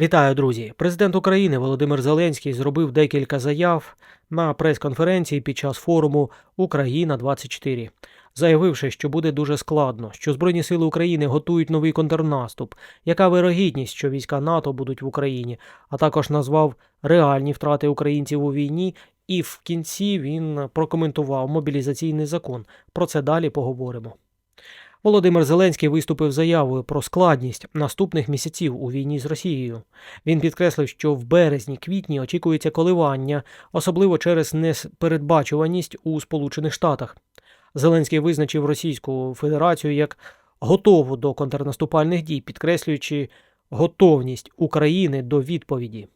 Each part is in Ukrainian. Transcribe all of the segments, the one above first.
Вітаю, друзі! Президент України Володимир Зеленський зробив декілька заяв на прес-конференції під час форуму Україна 24 заявивши, що буде дуже складно, що Збройні сили України готують новий контрнаступ, яка вирогідність, що війська НАТО будуть в Україні, а також назвав реальні втрати українців у війні. І в кінці він прокоментував мобілізаційний закон. Про це далі поговоримо. Володимир Зеленський виступив заявою про складність наступних місяців у війні з Росією. Він підкреслив, що в березні-квітні очікується коливання, особливо через непередбачуваність у Сполучених Штатах. Зеленський визначив Російську Федерацію як готову до контрнаступальних дій, підкреслюючи готовність України до відповіді.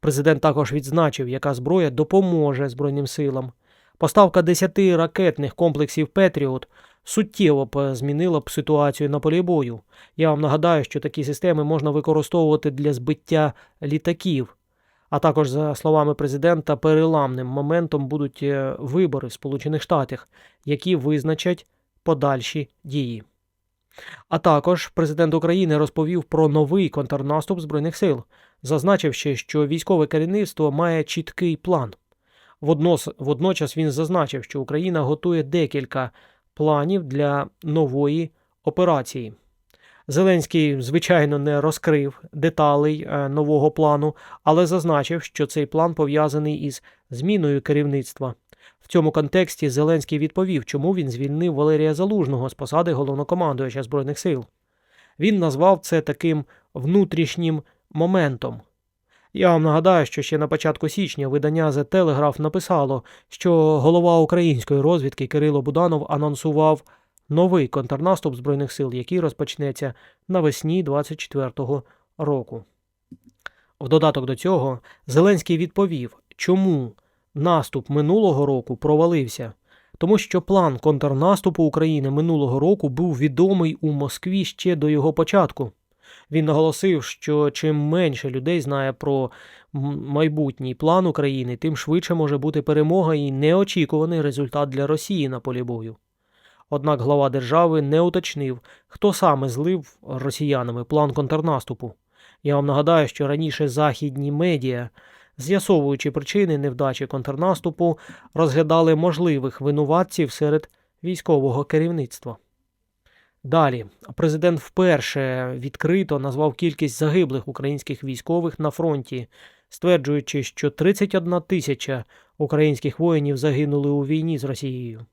Президент також відзначив, яка зброя допоможе Збройним силам. Поставка 10 ракетних комплексів Петріот суттєво змінила б ситуацію на полі бою. Я вам нагадаю, що такі системи можна використовувати для збиття літаків. А також, за словами президента, переламним моментом будуть е, вибори в Сполучених Штатах, які визначать подальші дії. А також президент України розповів про новий контрнаступ Збройних сил, зазначивши, що військове керівництво має чіткий план. Водночас він зазначив, що Україна готує декілька планів для нової операції. Зеленський, звичайно, не розкрив деталей е, нового плану, але зазначив, що цей план пов'язаний із зміною керівництва. В цьому контексті Зеленський відповів, чому він звільнив Валерія Залужного з посади головнокомандуюча Збройних сил. Він назвав це таким внутрішнім моментом. Я вам нагадаю, що ще на початку січня видання The Telegraph написало, що голова української розвідки Кирило Буданов анонсував новий контрнаступ Збройних сил, який розпочнеться навесні 24-го року. В додаток до цього Зеленський відповів, чому наступ минулого року провалився, тому що план контрнаступу України минулого року був відомий у Москві ще до його початку. Він наголосив, що чим менше людей знає про майбутній план України, тим швидше може бути перемога і неочікуваний результат для Росії на полі бою. Однак глава держави не уточнив, хто саме злив росіянами план контрнаступу. Я вам нагадаю, що раніше західні медіа, з'ясовуючи причини невдачі контрнаступу, розглядали можливих винуватців серед військового керівництва. Далі президент вперше відкрито назвав кількість загиблих українських військових на фронті, стверджуючи, що 31 тисяча українських воїнів загинули у війні з Росією.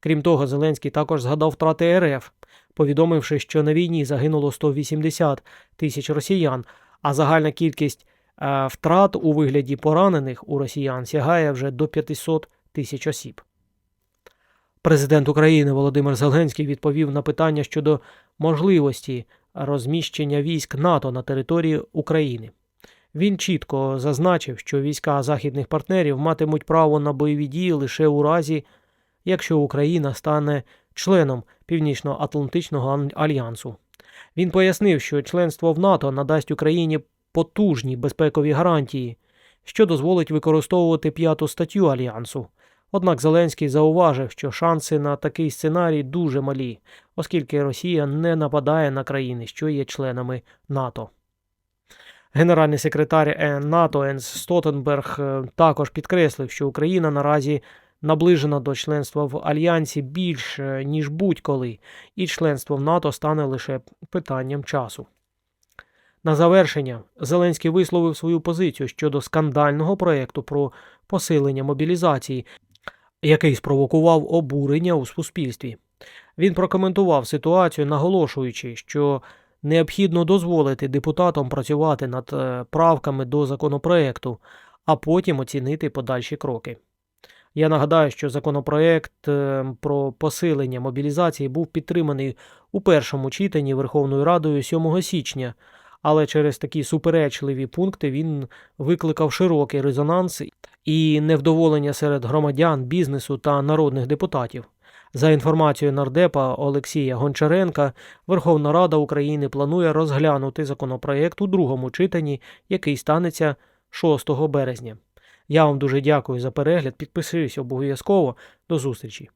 Крім того, Зеленський також згадав втрати РФ, повідомивши, що на війні загинуло 180 тисяч росіян, а загальна кількість е, втрат у вигляді поранених у росіян сягає вже до 500 тисяч осіб. Президент України Володимир Зеленський відповів на питання щодо можливості розміщення військ НАТО на території України. Він чітко зазначив, що війська західних партнерів матимуть право на бойові дії лише у разі, якщо Україна стане членом Північно-Атлантичного альянсу. Він пояснив, що членство в НАТО надасть Україні потужні безпекові гарантії, що дозволить використовувати п'яту статтю альянсу. Однак Зеленський зауважив, що шанси на такий сценарій дуже малі, оскільки Росія не нападає на країни, що є членами НАТО. Генеральний секретар е, НАТО Енс Стотенберг е, також підкреслив, що Україна наразі наближена до членства в Альянсі більше, ніж будь-коли, і членство в НАТО стане лише питанням часу. На завершення Зеленський висловив свою позицію щодо скандального проєкту про посилення мобілізації, який спровокував обурення у суспільстві. Він прокоментував ситуацію, наголошуючи, що необхідно дозволити депутатам працювати над е, правками до законопроекту, а потім оцінити подальші кроки. Я нагадаю, що законопроект е, про посилення мобілізації був підтриманий у першому читанні Верховною Радою 7 січня, але через такі суперечливі пункти він викликав широкий резонанс і невдоволення серед громадян, бізнесу та народних депутатів. За інформацією нардепа Олексія Гончаренка, Верховна Рада України планує розглянути законопроект у другому читанні, який станеться 6 березня. Я вам дуже дякую за перегляд. Підписуюсь обов'язково. До зустрічі!